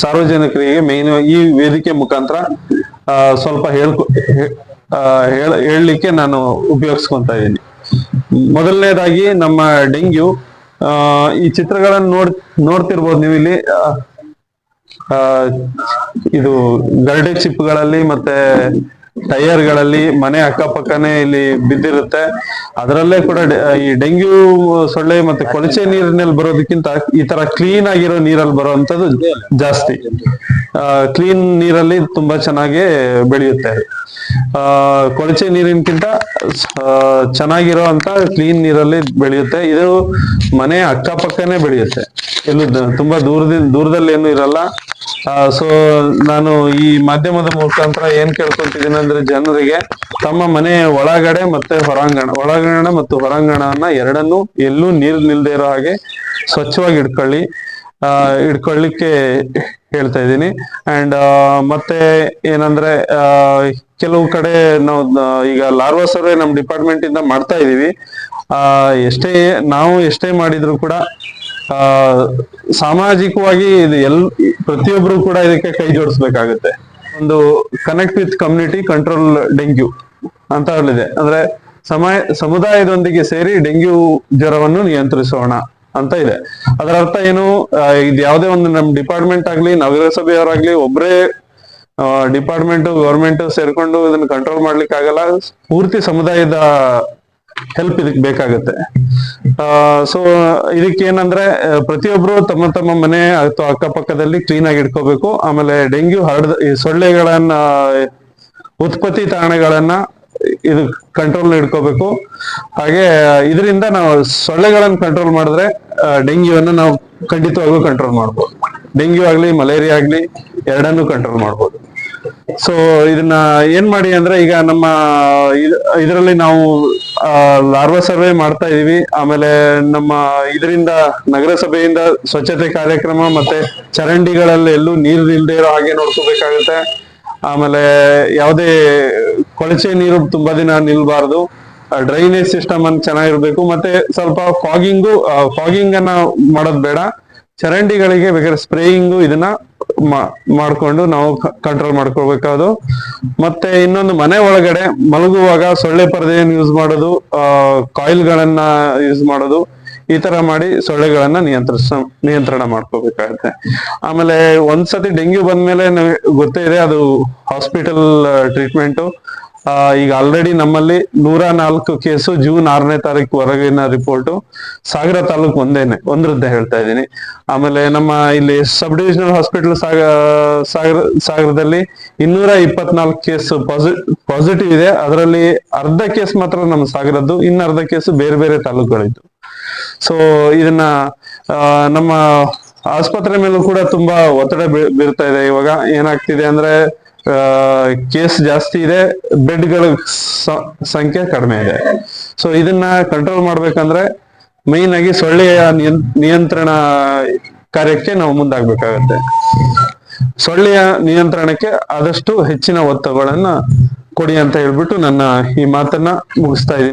ಸಾರ್ವಜನಿಕರಿಗೆ ಮೇನ್ ಈ ವೇದಿಕೆ ಮುಖಾಂತರ ಸ್ವಲ್ಪ ಹೇಳ್ಕೊ ಹೇಳಲಿಕ್ಕೆ ನಾನು ಉಪಯೋಗಿಸ್ಕೊಂತ ಇದ್ದೀನಿ. ಮೊದಲನೇದಾಗಿ ನಮ್ಮ ಡೆಂಗ್ಯೂ ಈ ಚಿತ್ರಗಳನ್ನು ನೋಡ್, ನೋಡ್ತಿರ್ಬೋದು ನೀವು ಇಲ್ಲಿ ಇದು ಗರಡೆ ಚಿಪ್ಗಳಲ್ಲಿ ಮತ್ತೆ ಟೈರ್ಗಳಲ್ಲಿ ಮನೆ ಅಕ್ಕಪಕ್ಕನೇ ಇಲ್ಲಿ ಬಿದ್ದಿರುತ್ತೆ. ಅದರಲ್ಲೇ ಕೂಡ ಈ ಡೆಂಗ್ಯೂ ಸೊಳ್ಳೆ ಮತ್ತೆ ಕೊಳಚೆ ನೀರಿನಲ್ಲಿ ಬರೋದಕ್ಕಿಂತ ಈ ತರ ಕ್ಲೀನ್ ಆಗಿರೋ ನೀರಲ್ಲಿ ಬರುವಂತದ್ದು ಜಾಸ್ತಿ. ಕ್ಲೀನ್ ನೀರಲ್ಲಿ ತುಂಬಾ ಚೆನ್ನಾಗಿ ಬೆಳೆಯುತ್ತೆ. ಆ, ಕೊಳಚೆ ನೀರಿನಕ್ಕಿಂತ ಚೆನ್ನಾಗಿರೋ ಅಂತ ಕ್ಲೀನ್ ನೀರಲ್ಲಿ ಬೆಳೆಯುತ್ತೆ. ಇದು ಮನೆ ಅಕ್ಕಪಕ್ಕನೆ ಬೆಳೆಯುತ್ತೆ. ಎಲ್ಲೂ ತುಂಬಾ ದೂರದಿಂದ ದೂರದಲ್ಲಿ ಏನು ಇರಲ್ಲ. ಸೊ ನಾನು ಈ ಮಾಧ್ಯಮದ ಮುಖಾಂತರ ಏನ್ ಕೇಳ್ಕೊಂತಿದ್ದೀನಿ ಅಂದ್ರೆ ಜನರಿಗೆ ತಮ್ಮ ಮನೆ ಒಳಗಡೆ ಮತ್ತೆ ಹೊರಾಂಗಣ, ಒಳಾಂಗಣ ಮತ್ತು ಹೊರಾಂಗಣವನ್ನ ಎರಡನ್ನೂ ಎಲ್ಲೂ ನೀರು ನಿಲ್ದೇ ಇರೋ ಹಾಗೆ ಸ್ವಚ್ಛವಾಗಿ ಇಟ್ಕೊಳ್ಳಿ. ಆ, ಇಟ್ಕೊಳ್ಳಿಕ್ಕೆ ಹೇಳ್ತಾ ಇದ್ದೀನಿ. ಅಂಡ್ ಮತ್ತೆ ಏನಂದ್ರೆ ಕೆಲವು ಕಡೆ ನಾವು ಈಗ ಲಾರ್ವಾ ಸರ್ವೆ ನಮ್ ಡಿಪಾರ್ಟ್ಮೆಂಟ್ ಇಂದ ಮಾಡ್ತಾ ಇದೀವಿ. ಆ, ಎಷ್ಟೇ, ನಾವು ಎಷ್ಟೇ ಮಾಡಿದ್ರು ಕೂಡ ಸಾಮಾಜಿಕವಾಗಿ ಇದು ಎಲ್, ಪ್ರತಿಯೊಬ್ರು ಕೂಡ ಇದಕ್ಕೆ ಕೈ ಜೋಡಿಸ್ಬೇಕಾಗುತ್ತೆ. ಒಂದು connect with community control dengue ಅಂತ ಹೇಳಿದೆ. ಅಂದ್ರೆ ಸಮಯ ಸಮುದಾಯದೊಂದಿಗೆ ಸೇರಿ ಡೆಂಗ್ಯೂ ಜ್ವರವನ್ನು ನಿಯಂತ್ರಿಸೋಣ ಅಂತ ಇದೆ. ಅದರ ಅರ್ಥ ಏನು? ಇದು ಯಾವುದೇ ಒಂದು ನಮ್ ಡಿಪಾರ್ಟ್ಮೆಂಟ್ ಆಗ್ಲಿ, ನಗರಸಭೆಯವರಾಗ್ಲಿ, ಒಬ್ರೇ ಡಿಪಾರ್ಟ್ಮೆಂಟ್ ಗವರ್ಮೆಂಟ್ ಸೇರ್ಕೊಂಡು ಇದನ್ನ ಕಂಟ್ರೋಲ್ ಮಾಡ್ಲಿಕ್ಕೆ ಆಗಲ್ಲ ಪೂರ್ತಿ ಸಮುದಾಯದ ಹೆಲ್ಪ್ ಇದಕ್ಕೆ ಬೇಕಾಗುತ್ತೆ. ಸೊ ಇದಕ್ಕೆ ಏನಂದ್ರೆ ಪ್ರತಿಯೊಬ್ರು ತಮ್ಮ ತಮ್ಮ ಮನೆ ಅಥವಾ ಅಕ್ಕಪಕ್ಕದಲ್ಲಿ ಕ್ಲೀನ್ ಆಗಿ ಇಟ್ಕೋಬೇಕು. ಆಮೇಲೆ ಡೆಂಗ್ಯೂ ಹರಡ ಸೊಳ್ಳೆಗಳನ್ನ, ಉತ್ಪತ್ತಿ ತಾಣಗಳನ್ನ ಇದು ಕಂಟ್ರೋಲ್ ಇಟ್ಕೋಬೇಕು. ಹಾಗೆ, ಇದರಿಂದ ನಾವು ಸೊಳ್ಳೆಗಳನ್ನ ಕಂಟ್ರೋಲ್ ಮಾಡಿದ್ರೆ ಡೆಂಗ್ಯೂವನ್ನು ನಾವು ಖಂಡಿತವಾಗ್ಲೂ ಕಂಟ್ರೋಲ್ ಮಾಡ್ಬೋದು. ಡೆಂಗ್ಯೂ ಆಗ್ಲಿ, ಮಲೇರಿಯಾ ಆಗ್ಲಿ, ಎರಡನ್ನೂ ಕಂಟ್ರೋಲ್ ಮಾಡ್ಬೋದು. ಸೊ ಇದನ್ನ ಏನ್ ಮಾಡಿ ಅಂದ್ರೆ, ಈಗ ನಮ್ಮ ಇದರಲ್ಲಿ ನಾವು ಲಾರ್ವಾ ಸರ್ವೆ ಮಾಡ್ತಾ ಇದೀವಿ. ಆಮೇಲೆ ನಮ್ಮ ಇದರಿಂದ ನಗರಸಭೆಯಿಂದ ಸ್ವಚ್ಛತೆ ಕಾರ್ಯಕ್ರಮ ಮತ್ತೆ ಚರಂಡಿಗಳಲ್ಲಿ ಎಲ್ಲೂ ನೀರು ನಿಲ್ದೇ ಇರೋ ಹಾಗೆ ನೋಡ್ಕೋಬೇಕಾಗುತ್ತೆ. ಆಮೇಲೆ ಯಾವುದೇ ಕೊಳಚೆ ನೀರು ತುಂಬಾ ದಿನ ನಿಲ್ಬಾರ್ದು. ಡ್ರೈನೇಜ್ ಸಿಸ್ಟಮ್ ಅನ್ನ ಚೆನ್ನಾಗಿರ್ಬೇಕು. ಮತ್ತೆ ಸ್ವಲ್ಪ ಫಾಗಿಂಗು ಫಾಗಿಂಗ್ ಅನ್ನ ಮಾಡೋದ್ ಬೇಡ. ಚರಂಡಿಗಳಿಗೆ ಬೇಕಾದ್ರೆ ಸ್ಪ್ರೇಯಿಂಗು ಇದನ್ನ ಮಾಡ್ಕೊಂಡು ನಾವು ಕಂಟ್ರೋಲ್ ಮಾಡ್ಕೊಳ್ಬೇಕಾದ್ರು ಮತ್ತೆ ಇನ್ನೊಂದು ಮನೆ ಒಳಗಡೆ ಮಲಗುವಾಗ ಸೊಳ್ಳೆ ಪರದೆಯನ್ನು ಯೂಸ್ ಮಾಡೋದು ಕಾಯಿಲ್ ಕಾಯಿಲ್ಗಳನ್ನ ಯೂಸ್ ಮಾಡೋದು, ಈ ತರ ಮಾಡಿ ಸೊಳ್ಳೆಗಳನ್ನ ನಿಯಂತ್ರಿಸ, ನಿಯಂತ್ರಣ ಮಾಡ್ಕೋಬೇಕಾಗತ್ತೆ. ಆಮೇಲೆ ಒಂದ್ಸತಿ ಡೆಂಗ್ಯೂ ಬಂದ್ಮೇಲೆ ನಮಗೆ ಗೊತ್ತೇ ಇದೆ, ಅದು ಹಾಸ್ಪಿಟಲ್ ಟ್ರೀಟ್ಮೆಂಟ್ ಈಗ ಆಲ್ರೆಡಿ ನಮ್ಮಲ್ಲಿ ನೂರ ನಾಲ್ಕು ಕೇಸು ಜೂನ್ ಆರನೇ ತಾರೀಕು ಹೊರಗಿನ ರಿಪೋರ್ಟ್ ಸಾಗರ ತಾಲೂಕು ಒಂದೇನೆ, ಒಂದ್ರದ್ದೇ ಹೇಳ್ತಾ ಇದ್ದೀನಿ. ಆಮೇಲೆ ನಮ್ಮ ಇಲ್ಲಿ ಸಬ್ ಡಿವಿಷನಲ್ ಹಾಸ್ಪಿಟಲ್ ಸಾಗ, ಸಾಗರ, ಸಾಗರದಲ್ಲಿ ಇನ್ನೂರ ಇಪ್ಪತ್ನಾಲ್ಕು ಕೇಸ್ ಪಾಸಿಟಿವ್ ಇದೆ. ಅದರಲ್ಲಿ ಅರ್ಧ ಕೇಸ್ ಮಾತ್ರ ನಮ್ಮ ಸಾಗರದ್ದು, ಇನ್ನು ಅರ್ಧ ಕೇಸು ಬೇರೆ ಬೇರೆ ತಾಲೂಕುಗಳಿದ್ದು. ಸೊ ಇದನ್ನ ನಮ್ಮ ಆಸ್ಪತ್ರೆ ಮೇಲೂ ಕೂಡ ತುಂಬಾ ಒತ್ತಡ ಬೀರ್ತಾ ಇದೆ. ಇವಾಗ ಏನಾಗ್ತಿದೆ ಅಂದ್ರೆ ಕೇಸ್ ಜಾಸ್ತಿ ಇದೆ, ಬೆಡ್ಗಳ ಸಂಖ್ಯೆ ಕಡಿಮೆ ಇದೆ. ಸೊ ಇದನ್ನ ಕಂಟ್ರೋಲ್ ಮಾಡ್ಬೇಕಂದ್ರೆ ಮೈನ್ ಆಗಿ ಸೊಳ್ಳೆಯ ನಿಯಂ- ನಿಯಂತ್ರಣ ಕಾರ್ಯಕ್ಕೆ ನಾವು ಮುಂದಾಗ್ಬೇಕಾಗತ್ತೆ. ಸೊಳ್ಳೆಯ ನಿಯಂತ್ರಣಕ್ಕೆ ಆದಷ್ಟು ಹೆಚ್ಚಿನ ಒತ್ತುಗಳನ್ನ ಕೊಡಿ ಅಂತ ಹೇಳ್ಬಿಟ್ಟು ನನ್ನ ಈ ಮಾತನ್ನ ಮುಗಿಸ್ತಾ ಇದ್ದೀನಿ.